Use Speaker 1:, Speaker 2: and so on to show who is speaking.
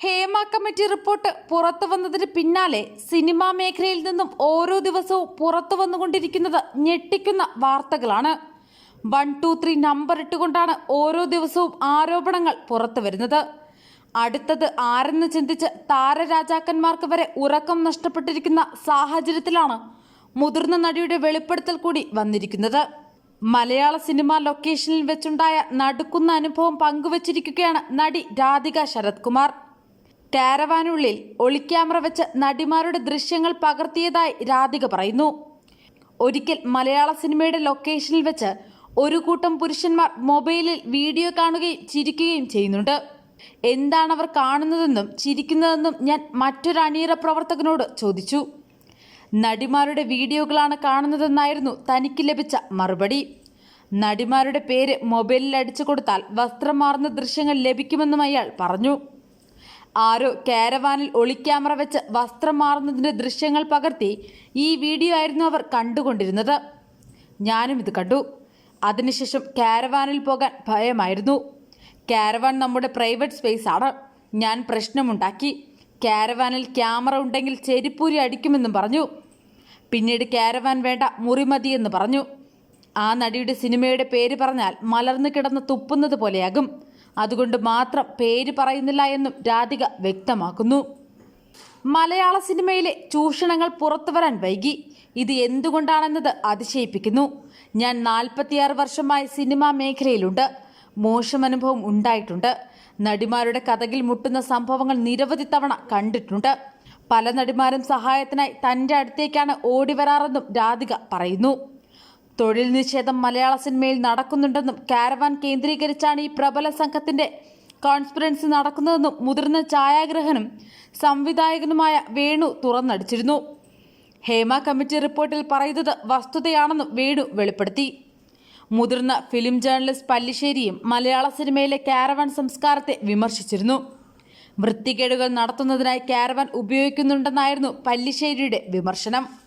Speaker 1: Hema committee report പുറത്തു വന്നതിന് പിന്നാലെ സിനിമാ മേഖലയിൽ നിന്നും ഓരോ ദിവസവും പുറത്തു വന്നുകൊണ്ടിരിക്കുന്നത് ഞെട്ടിക്കുന്ന വാർത്തകളാണ്. വൺ ടു ത്രീ നമ്പർ ഇട്ടുകൊണ്ടാണ് ഓരോ ദിവസവും ആരോപണങ്ങൾ പുറത്തു വരുന്നത്. അടുത്തത് ആരെന്ന് ചിന്തിച്ച് താരരാജാക്കന്മാർക്ക് വരെ ഉറക്കം നഷ്ടപ്പെട്ടിരിക്കുന്ന സാഹചര്യത്തിലാണ് മുതിർന്ന നടിയുടെ വെളിപ്പെടുത്തൽ കൂടി വന്നിരിക്കുന്നത്. മലയാള സിനിമ ലൊക്കേഷനിൽ വെച്ചുണ്ടായ നടുക്കുന്ന അനുഭവം പങ്കുവച്ചിരിക്കുകയാണ് നടി രാധിക ശരത് കുമാർ കാരവാനുള്ളിൽ ഒളിക്യാമറ വെച്ച് നടിമാരുടെ ദൃശ്യങ്ങൾ പകർത്തിയതായി രാധിക പറയുന്നു. ഒരിക്കൽ മലയാള സിനിമയുടെ ലൊക്കേഷനിൽ വെച്ച് ഒരു കൂട്ടം പുരുഷന്മാർ മൊബൈലിൽ വീഡിയോ കാണുകയും ചിരിക്കുകയും ചെയ്യുന്നുണ്ട്. എന്താണ് അവർ കാണുന്നതെന്നും ചിരിക്കുന്നതെന്നും ഞാൻ മറ്റൊരു അണിയറ പ്രവർത്തകനോട് ചോദിച്ചു. നടിമാരുടെ വീഡിയോകളാണ് കാണുന്നതെന്നായിരുന്നു തനിക്ക് ലഭിച്ച മറുപടി. നടിമാരുടെ പേര് മൊബൈലിൽ അടിച്ചു കൊടുത്താൽ വസ്ത്രം മാറുന്ന ദൃശ്യങ്ങൾ ലഭിക്കുമെന്നും അയാൾ പറഞ്ഞു. ആരോ കാരവാനിൽ ഒളിക്യാമറ വെച്ച് വസ്ത്രം മാറുന്നതിന്റെ ദൃശ്യങ്ങൾ പകർത്തി ഈ വീഡിയോ ആയിരുന്നു അവർ കണ്ടുകൊണ്ടിരുന്നത്. ഞാനും ഇത് കണ്ടു. അതിനുശേഷം കാരവാനിൽ പോകാൻ ഭയമായിരുന്നു. കാരവാൻ നമ്മുടെ പ്രൈവറ്റ് സ്പേസ് ആണ്. ഞാൻ പ്രശ്നമുണ്ടാക്കി. കാരവാനിൽ ക്യാമറ ഉണ്ടെങ്കിൽ ചെരിപ്പൂരി അടിക്കുമെന്നും പറഞ്ഞു. പിന്നീട് കാരവാൻ വേണ്ട മുറിമതി എന്ന് പറഞ്ഞു. ആ നടിയുടെ സിനിമയുടെ പേര് പറഞ്ഞാൽ മലർന്നു കിടന്ന് തുപ്പുന്നത് പോലെയാകും. അതുകൊണ്ട് മാത്രം പേര് പറയുന്നില്ല എന്നും രാധിക വ്യക്തമാക്കുന്നു. മലയാള സിനിമയിലെ ചൂഷണങ്ങൾ പുറത്തു വരാൻ വൈകി. ഇത് എന്തുകൊണ്ടാണെന്നത് അതിശയിപ്പിക്കുന്നു. ഞാൻ നാൽപ്പത്തിയാറ് വർഷമായി സിനിമാ മേഖലയിലുണ്ട്. മോശമനുഭവം ഉണ്ടായിട്ടുണ്ട്. നടിമാരുടെ കഥകിൽ മുട്ടുന്ന സംഭവങ്ങൾ നിരവധി തവണ കണ്ടിട്ടുണ്ട്. പല നടിമാരും സഹായത്തിനായി തന്റെ അടുത്തേക്കാണ് ഓടിവരാറെന്നും രാധിക പറയുന്നു. തൊഴിൽ നിഷേധം മലയാള സിനിമയിൽ നടക്കുന്നുണ്ടെന്നും കാരവാൻ കേന്ദ്രീകരിച്ചാണ് ഈ പ്രബല സംഘത്തിന്റെ കോൺഫറൻസ് നടക്കുന്നതെന്നും മുതിർന്ന ഛായാഗ്രഹനും സംവിധായകനുമായ വേണു തുറന്നടിച്ചിരുന്നു. ഹേമ കമ്മിറ്റി റിപ്പോർട്ടിൽ പറയുന്നത് വസ്തുതയാണെന്നും വേണു വെളിപ്പെടുത്തി. മുതിർന്ന ഫിലിം ജേർണലിസ്റ്റ് പല്ലിശ്ശേരിയും മലയാള സിനിമയിലെ കാരവാൻ സംസ്കാരത്തെ വിമർശിച്ചിരുന്നു. വൃത്തികേടുകൾ നടത്തുന്നതിനായി കാരവാൻ ഉപയോഗിക്കുന്നുണ്ടെന്നായിരുന്നു പല്ലിശ്ശേരിയുടെ വിമർശനം.